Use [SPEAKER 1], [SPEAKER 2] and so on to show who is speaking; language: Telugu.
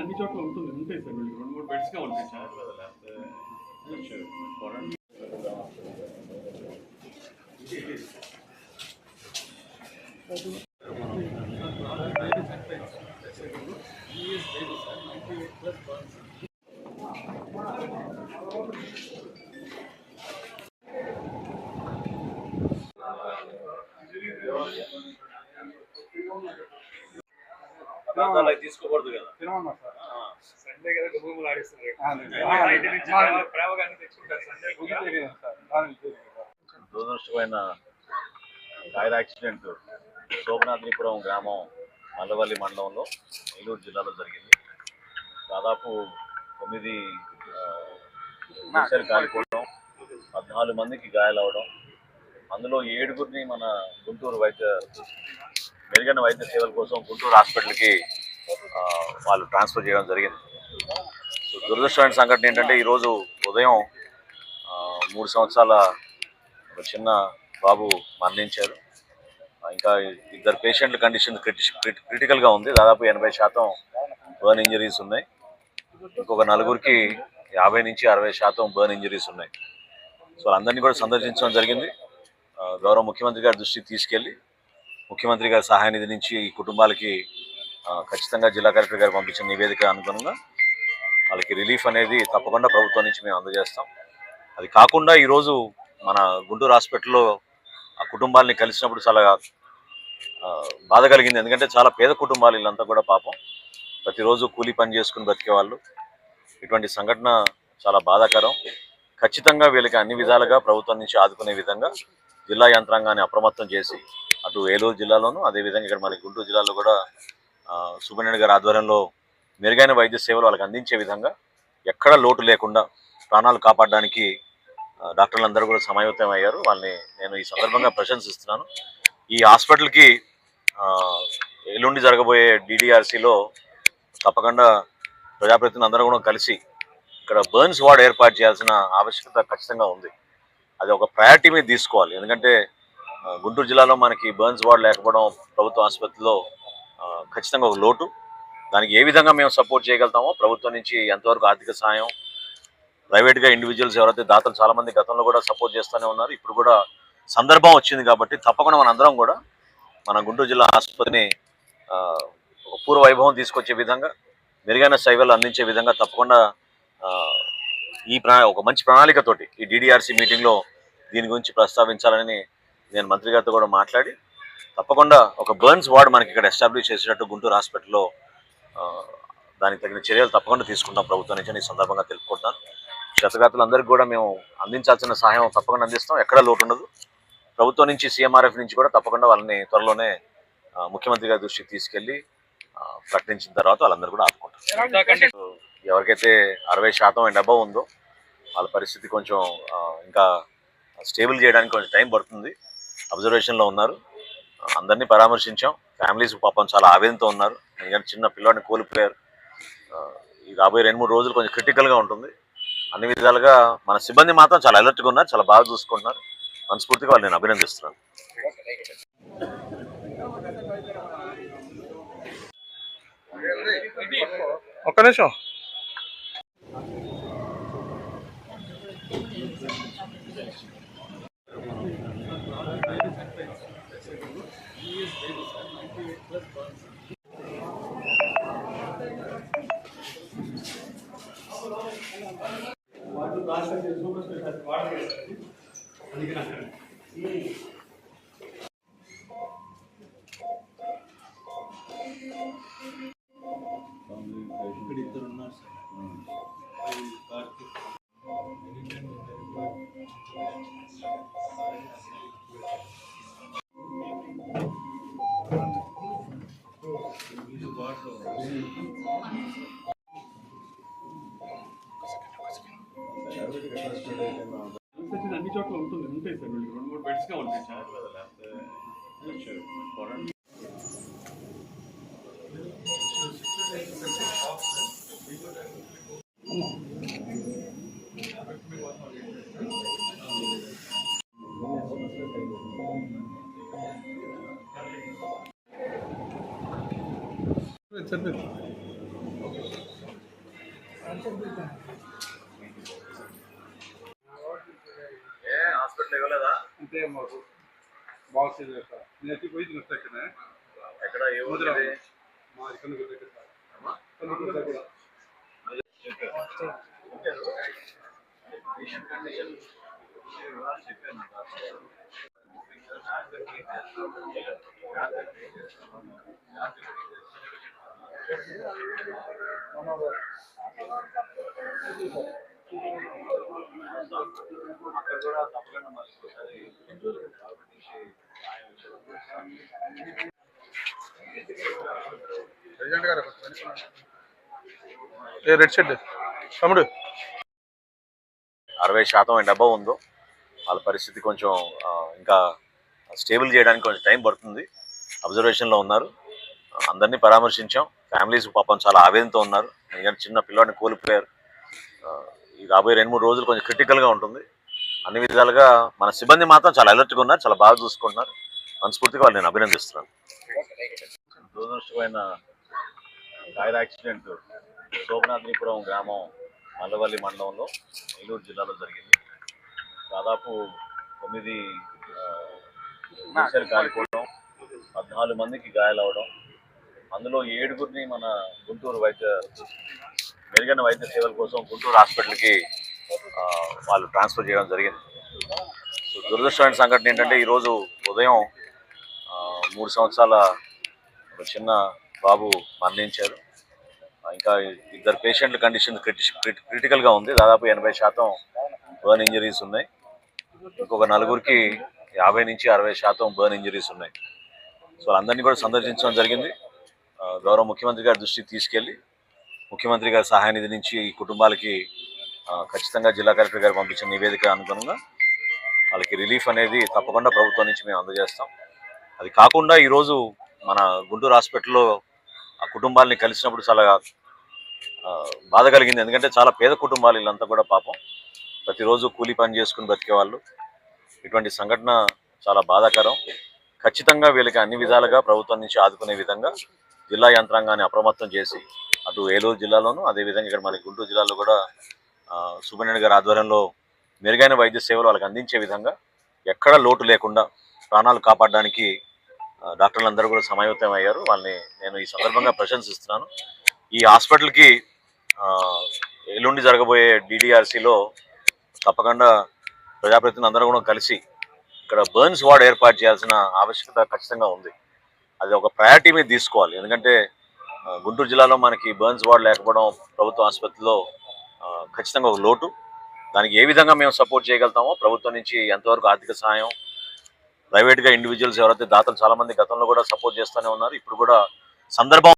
[SPEAKER 1] అన్ని చోట్ల ఉంటుంది. ఉంటాయి సార్. వీళ్ళకి రెండు మూడు బెడ్స్గా ఉంటాయి సార్.
[SPEAKER 2] తీసుకోకూడదు కదా.
[SPEAKER 3] సార్.
[SPEAKER 1] సండే కదా ఆడిస్తున్నారు ప్రేమగానే తెచ్చుకుంటారు సండే.
[SPEAKER 2] దురదృష్టమైన టైర్ యాక్సిడెంట్ శోభనాద్రిపురం గ్రామం మల్లవల్లి మండలంలో ఏలూరు జిల్లాలో జరిగింది. దాదాపు తొమ్మిది దేశాలు కాలిపోవడం పద్నాలుగు మందికి గాయాలవడం అందులో ఏడుగురిని మన గుంటూరు వైద్య మెరుగైన వైద్య సేవల కోసం గుంటూరు హాస్పిటల్కి వాళ్ళు ట్రాన్స్ఫర్ చేయడం జరిగింది. సో దురదృష్టమైన సంఘటన ఏంటంటే ఈరోజు ఉదయం మూడు సంవత్సరాల ఒక చిన్న బాబు మరణించారు. ఇంకా ఇద్దరు పేషెంట్ల కండిషన్ క్రిటికల్గా ఉంది. దాదాపు ఎనభై శాతం బర్న్ ఇంజరీస్ ఉన్నాయి. ఇంకొక నలుగురికి యాభై నుంచి అరవై శాతం బర్న్ ఇంజరీస్ ఉన్నాయి. సో అందరినీ కూడా సందర్శించడం జరిగింది. గౌరవ ముఖ్యమంత్రి గారి దృష్టికి తీసుకెళ్ళి ముఖ్యమంత్రి గారి సహాయ నిధి నుంచి ఈ కుటుంబాలకి ఖచ్చితంగా జిల్లా కలెక్టర్ గారు పంపించిన నివేదిక అనుగుణంగా వాళ్ళకి రిలీఫ్ అనేది తప్పకుండా ప్రభుత్వం నుంచి మేము అందజేస్తాం. అది కాకుండా ఈరోజు మన గుంటూరు హాస్పిటల్లో ఆ కుటుంబాలని కలిసినప్పుడు చాలా బాధ కలిగింది. ఎందుకంటే చాలా పేద కుటుంబాలు వీళ్ళంతా కూడా పాపం. ప్రతిరోజు కూలీ పని చేసుకుని బ్రతికే వాళ్ళు. ఇటువంటి సంఘటన చాలా బాధాకరం. ఖచ్చితంగా వీళ్ళకి అన్ని విధాలుగా ప్రభుత్వం నుంచి ఆదుకునే విధంగా జిల్లా యంత్రాంగాన్ని అప్రమత్తం చేసి అటు ఏలూరు జిల్లాలోను అదేవిధంగా ఇక్కడ మన గుంటూరు జిల్లాలో కూడా ఆ, సుబ్రహ్మణ్యుడు గారి ఆధ్వర్యంలో మెరుగైన వైద్య సేవలు వాళ్ళకి అందించే విధంగా ఎక్కడ లోటు లేకుండా ప్రాణాలు కాపాడడానికి డాక్టర్లు డాక్టర్లందరూ కూడా సమాయత్తం అయ్యారు. వాళ్ళని నేను ఈ సందర్భంగా ప్రశంసిస్తున్నాను. ఈ హాస్పిటల్కి ఎల్లుండి జరగబోయే డిడిఆర్సీలో తప్పకుండా ప్రజాప్రతినిధులు అందరూ కూడా కలిసి ఇక్కడ బర్న్స్ వార్డ్ ఏర్పాటు చేయాల్సిన ఆవశ్యకత ఖచ్చితంగా ఉంది. అది ఒక ప్రయారిటీ మీద తీసుకోవాలి. ఎందుకంటే గుంటూరు జిల్లాలో మనకి బర్న్స్ వార్డ్ లేకపోవడం ప్రభుత్వ ఆసుపత్రిలో ఖచ్చితంగా ఒక లోటు. దానికి ఏ విధంగా మేము సపోర్ట్ చేయగలుగుతామో ప్రభుత్వం నుంచి ఎంతవరకు ఆర్థిక సాయం ప్రైవేట్గా ఇండివిజువల్స్ ఎవరైతే దాతలు చాలామంది గతంలో కూడా సపోర్ట్ చేస్తూనే ఉన్నారు. ఇప్పుడు కూడా సందర్భం వచ్చింది కాబట్టి తప్పకుండా మన అందరం కూడా మన గుంటూరు జిల్లా ఆసుపత్రిని పూర్వ వైభవం తీసుకొచ్చే విధంగా మెరుగైన సేవలు అందించే విధంగా తప్పకుండా ఈ ప్రణా ఒక మంచి ప్రణాళికతోటి ఈ డిడిఆర్సీ మీటింగ్లో దీని గురించి ప్రస్తావించాలని నేను మంత్రి గారితో కూడా మాట్లాడి తప్పకుండా ఒక బర్న్స్ వార్డ్ మనకి ఇక్కడ ఎస్టాబ్లిష్ చేసినట్టు గుంటూరు హాస్పిటల్లో దానికి తగిన చర్యలు తప్పకుండా తీసుకుంటాం ప్రభుత్వం నుంచి అని ఈ సందర్భంగా తెలుపుకుంటాను క్షతగాతులందరికీ కూడా మేము అందించాల్సిన సహాయం తప్పకుండా అందిస్తాం. ఎక్కడ లోటు ఉండదు ప్రభుత్వం నుంచి సీఎంఆర్ఎఫ్ నుంచి కూడా తప్పకుండా వాళ్ళని త్వరలోనే ముఖ్యమంత్రి గారి దృష్టికి తీసుకెళ్ళి ప్రకటించిన తర్వాత వాళ్ళందరూ కూడా ఆదుకుంటారు. ఎవరికైతే అరవై శాతం అండ్ అబవ్ ఉందో వాళ్ళ పరిస్థితి కొంచెం ఇంకా స్టేబుల్ చేయడానికి కొంచెం టైం పడుతుంది. అబ్జర్వేషన్లో ఉన్నారు. అందరినీ పరామర్శించాం. ఫ్యామిలీస్ పాపం చాలా ఆవేదనతో ఉన్నారు. ఎందుకంటే చిన్న పిల్లవాడిని కోల్పోయారు. ఈ రాబోయే రెండు మూడు రోజులు కొంచెం క్రిటికల్గా ఉంటుంది. అన్ని విధాలుగా మన సిబ్బంది మాత్రం చాలా అలర్ట్గా ఉన్నారు. చాలా బాగా చూసుకుంటున్నారు. మనస్ఫూర్తిగా వాళ్ళు నేను అభినందిస్తున్నాను.
[SPEAKER 3] ఒక్క నిమిషం.
[SPEAKER 1] వాటర్ రాష్ట్ర సూపర్ స్పెషాలిటీ వాటర్ అందుకని అక్కడ ఇక్కడ కార్తీక్ వచ్చింది అన్ని చోట్ల ఉంటుంది ఉంటాయి సార్ వీళ్ళకి రెండు మూడు బెడ్స్గా ఉంటాయి సార్
[SPEAKER 3] అంతే మాకు బాక్స్ సార్ నేను వచ్చి పోయి తినొస్తా ఇక్కడ
[SPEAKER 2] ఎక్కడ? ఏ ఊరు ఇది?
[SPEAKER 3] మా ఇక్కడ దగ్గర సార్. కనుక దగ్గర. Red shirt. తమ్ముడు.
[SPEAKER 2] అరవై శాతం డబ్బా ఉందో. వాళ్ళ పరిస్థితి కొంచెం ఇంకా స్టేబుల్ చేయడానికి కొంచెం టైం పడుతుంది. అబ్జర్వేషన్లో ఉన్నారు. అందరినీ పరామర్శించాం. ఫ్యామిలీస్ పాపం చాలా ఆవేదనతో ఉన్నారు. ఎందుకంటే చిన్న పిల్లవాడిని కోల్పోయారు. ఈ రాబోయే రెండు మూడు రోజులు కొంచెం క్రిటికల్గా ఉంటుంది. అన్ని విధాలుగా మన సిబ్బంది మాత్రం చాలా అలర్ట్గా ఉన్నారు చాలా బాగా చూసుకుంటున్నారు. మనస్ఫూర్తిగా వాళ్ళు నేను అభినందిస్తున్నాను. దురదృష్టమైన టైర్ యాక్సిడెంట్ శోభనాద్రిపురం గ్రామం మల్లవల్లి మండలంలో ఏలూరు జిల్లాలో జరిగింది. దాదాపు తొమ్మిది ఆ, కాలిపోవడం పద్నాలుగు మందికి గాయాలవడం అందులో ఏడుగురిని మన గుంటూరు వైద్య మెరుగైన వైద్య సేవల కోసం గుంటూరు హాస్పిటల్కి వాళ్ళు ట్రాన్స్ఫర్ చేయడం జరిగింది. సో దురదృష్టమైన సంఘటన ఏంటంటే ఈరోజు ఉదయం మూడు సంవత్సరాల ఒక చిన్న బాబు మరణించారు. ఇంకా ఇద్దరు పేషెంట్ల కండిషన్ క్రిటికల్గా ఉంది. దాదాపు ఎనభై శాతం బర్న్ ఇంజరీస్ ఉన్నాయి. ఇంకొక నలుగురికి యాభై నుంచి అరవై శాతం బర్న్ ఇంజరీస్ ఉన్నాయి. సో అందరినీ కూడా సందర్శించడం జరిగింది. గౌరవ ముఖ్యమంత్రి గారి దృష్టికి తీసుకెళ్ళి ముఖ్యమంత్రి గారి సహాయ నిధి నుంచి ఈ కుటుంబాలకి ఖచ్చితంగా జిల్లా కలెక్టర్ గారు పంపించిన నివేదిక అనుగుణంగా వాళ్ళకి రిలీఫ్ అనేది తప్పకుండా ప్రభుత్వం నుంచి మేము అందజేస్తాం. అది కాకుండా ఈరోజు మన గుంటూరు హాస్పిటల్లో ఆ కుటుంబాలని కలిసినప్పుడు చాలా బాధ కలిగింది. ఎందుకంటే చాలా పేద కుటుంబాలు వీళ్ళంతా కూడా పాపం. ప్రతిరోజు కూలీ పని చేసుకుని బతికే వాళ్ళు ఇటువంటి సంఘటన చాలా బాధాకరం. ఖచ్చితంగా వీళ్ళకి అన్ని విధాలుగా ప్రభుత్వం నుంచి ఆదుకునే విధంగా జిల్లా యంత్రాంగాన్ని అప్రమత్తం చేసి అటు ఏలూరు జిల్లాలోను అదేవిధంగా ఇక్కడ మన గుంటూరు జిల్లాలో కూడా సుబ్రహ్మణ్య గారి ఆధ్వర్యంలో మెరుగైన వైద్య సేవలు వాళ్ళకి అందించే విధంగా ఎక్కడ లోటు లేకుండా ప్రాణాలు కాపాడడానికి డాక్టర్లందరూ డాక్టర్లు అందరూ కూడా సమాయత్తం అయ్యారు. వాళ్ళని నేను ఈ సందర్భంగా ప్రశంసిస్తున్నాను. ఈ హాస్పిటల్కి ఎల్లుండి జరగబోయే డిడిఆర్సీలో తప్పకుండా ప్రజాప్రతినిధులు అందరూ కూడా కలిసి ఇక్కడ బర్న్స్ వార్డ్ ఏర్పాటు చేయాల్సిన ఆవశ్యకత ఖచ్చితంగా ఉంది. అది ఒక ప్రయారిటీ మీద తీసుకోవాలి. ఎందుకంటే గుంటూరు జిల్లాలో మనకి బర్న్స్ వార్డ్ లేకపోవడం ప్రభుత్వ ఆసుపత్రిలో ఖచ్చితంగా ఒక లోటు. దానికి ఏ విధంగా మేము సపోర్ట్ చేయగలుగుతామో ప్రభుత్వం నుంచి ఎంతవరకు ఆర్థిక సహాయం ప్రైవేట్గా ఇండివిజువల్స్ ఎవరైతే దాతలు చాలా మంది గతంలో కూడా సపోర్ట్ చేస్తూనే ఉన్నారు ఇప్పుడు కూడా సందర్భం